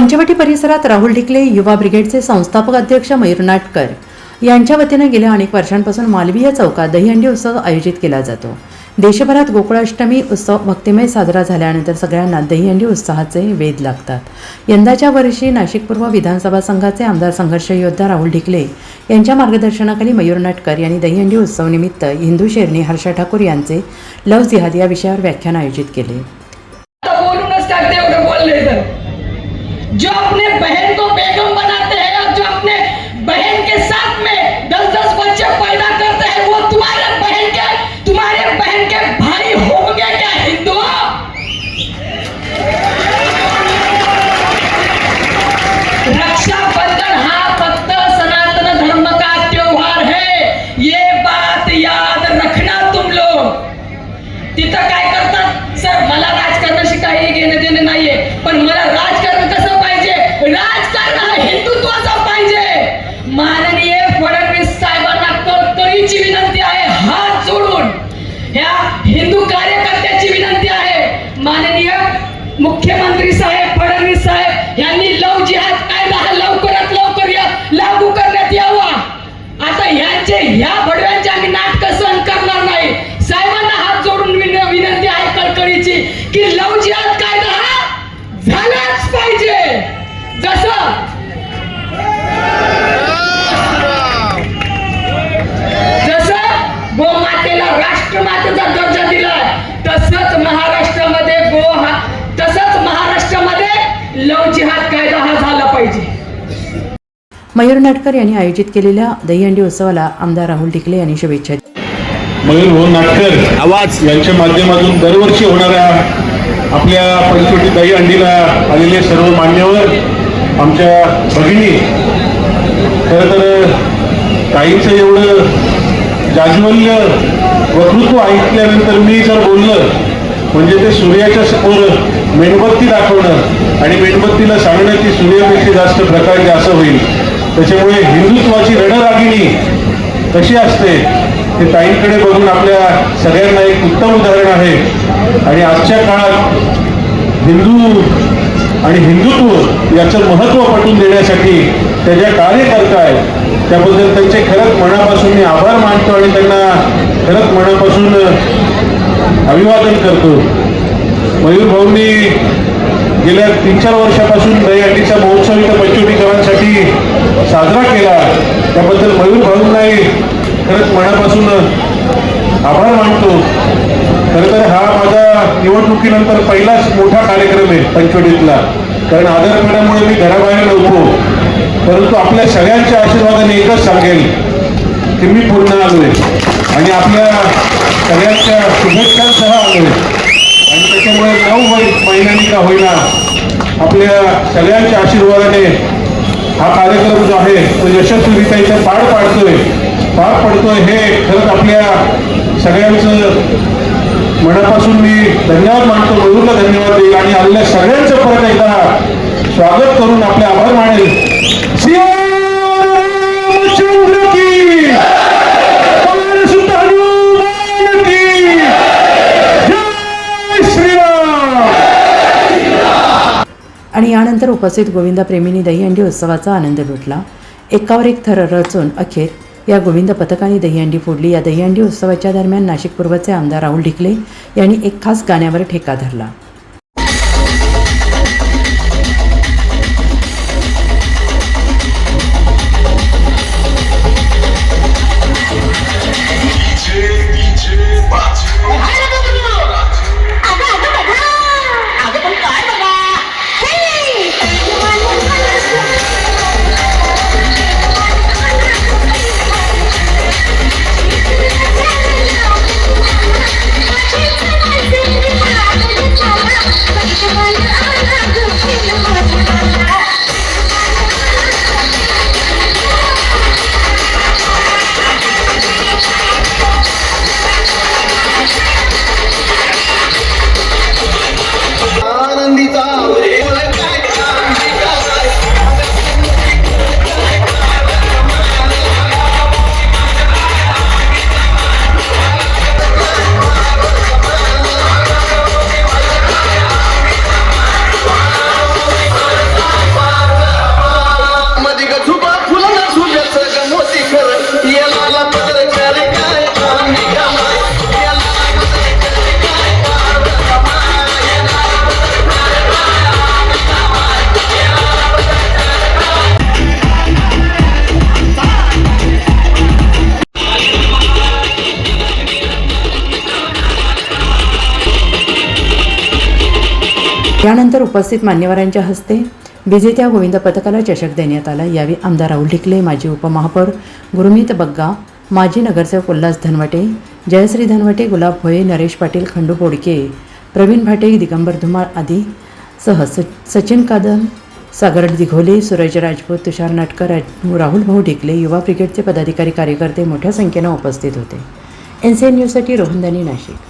पंचवटी परिसरात राहुल ढिकले युवा ब्रिगेडचे संस्थापक अध्यक्ष मयूर नाटकर. यांच्या वतीनं गेल्या अनेक वर्षांपासून मालवीय चौकात दहीहंडी उत्सव आयोजित केला जातो. देशभरात गोकुळाष्टमी उत्सव भक्तिमय साजरा झाल्यानंतर सगळ्यांना दहीहंडी उत्साहाचे वेध लागतात. यंदाच्या वर्षी नाशिक पूर्व विधानसभा संघाचे आमदार संघर्ष योद्धा राहुल ढिकले यांच्या मार्गदर्शनाखाली मयूर नाटकर यांनी दहीहंडी उत्सवनिमित्त हिंदू शेरणी हर्षा ठाकूर यांचे लव जिहाद या विषयावर व्याख्यान आयोजित केले. जो अपने बहन को बेगम बनाते हैं और जो अपने बहन के साथ में दस दस बच्चे पैदा करते हैं, वो तुम्हारे बहन के, तुम्हारे बहन के भाई होंगे क्या, हिंदू? रक्षाबंधन, हा सनातन धर्म का त्योहार है। ये बात याद रखना तुम लोग। काय करतात सर, मला राजकारणाशी काही घेणं देणं नाहीये पण मला राजकारण राष्ट्रमातेचा दर्जा दिलाय तसंच महाराष्ट्रामध्ये गो हा तसंच महाराष्ट्रामध्ये लव जिहाद कायदा हा झाला पाहिजे मयूर नाटकर यांनी आयोजित केलेल्या दहीहंडी उत्सवाला आमदार राहुल ढिकले यांनी शुभेच्छा दिल्या. मयूर भाऊ नाटकर आवाज यांच्या माध्यमातून दरवर्षी होणाऱ्या आपल्या पंचवटी दही अंडीला आलेले सर्व मान्यवर आमच्या भगिनी खरं तर काहींचं एवढं जाज्वल्य वक्तृत्व ऐकल्यानंतर मी जर बोललं म्हणजे ते सूर्याच्या समोर मेणबत्ती दाखवणं आणि मेणबत्तीला सांगणं की सूर्यापेक्षा जास्त प्रकाश असं होईल. त्याच्यामुळे हिंदुत्वाची रणरागिणी कशी असते ते ताईंकडे बघून आपल्या सगळ्यांना एक उत्तम उदाहरण आहे. आणि आजच्या काळात हिंदू आणि हिंदुत्व याचं महत्त्व पटवून देण्यासाठी त्या ज्या कार्य करत आहेत त्याबद्दल त्यांचे खरंच मनापासून मी आभार मानतो आणि त्यांना खरंच मनापासून अभिवादन करतो. मयूर भाऊंनी गेल्या तीन चार वर्षापासून दहीहंडीचा महोत्सव इथं पंचवटीकरांसाठी साजरा केला. त्याबद्दल मयूर भाऊंनाही खरंच मनापासून आभार मानतो. खरं तर हा माझा निवडणुकीनंतर पहिलाच मोठा कार्यक्रम आहे पंचवटीतला. कारण आजारपणामुळे मी घराबाहेर नव्हतो. परंतु आपल्या सगळ्यांच्या आशीर्वादाने एकच सांगेल की मी पूर्ण आलोय. आणि आपल्या सगळ्यांच्या शुभेच्छांसह आलोय. आणि त्याच्यामुळे नऊ महिन्यांनी का होईना आपल्या सगळ्यांच्या आशीर्वादाने हा कार्यक्रम जो आहे तो यशस्वीरित्या इथे पार पाडतोय. पार पडतोय हे खरंच आपल्या सगळ्यांचं मनापासून मी धन्यवाद मानतो मयूरला धन्यवाद देईल आणि आलेल्या सगळ्यांचं परत एकदा स्वागत करून आपले आभार मानेल. आणि यानंतर उपस्थित गोविंदा प्रेमींनी दहीहंडी उत्सवाचा आनंद लुटला. एकावर एक थर रचून अखेर या गोविंद पथकाने दहीहंडी फोडली. या दहीहंडी उत्सवाच्या दरम्यान नाशिक पूर्वचे आमदार राहुल ढिकले यांनी एक खास गाण्यावर ठेका धरला. यानंतर उपस्थित मान्यवरांच्या हस्ते विजेत्या गोविंद पथकाला चषक देण्यात आला. यावेळी आमदार राहुल ढिकले माजी उपमहापौर गुरुमीत बग्गा माजी नगरसेवक उल्हास धनवटे जयश्री धनवटे गुलाब भोये नरेश पाटील खंडू बोडके प्रवीण भाटे दिगंबर धुमाळ आदी सह सचिन कादम सागर दिघोले सूरज राजपूत तुषार नाटकर राज- राहुल भाऊ ढिकले युवा ब्रिगेडचे पदाधिकारी कार्यकर्ते मोठ्या संख्येनं उपस्थित होते. एन सी एन न्यूजसाठी रोहनदानी नाशिक.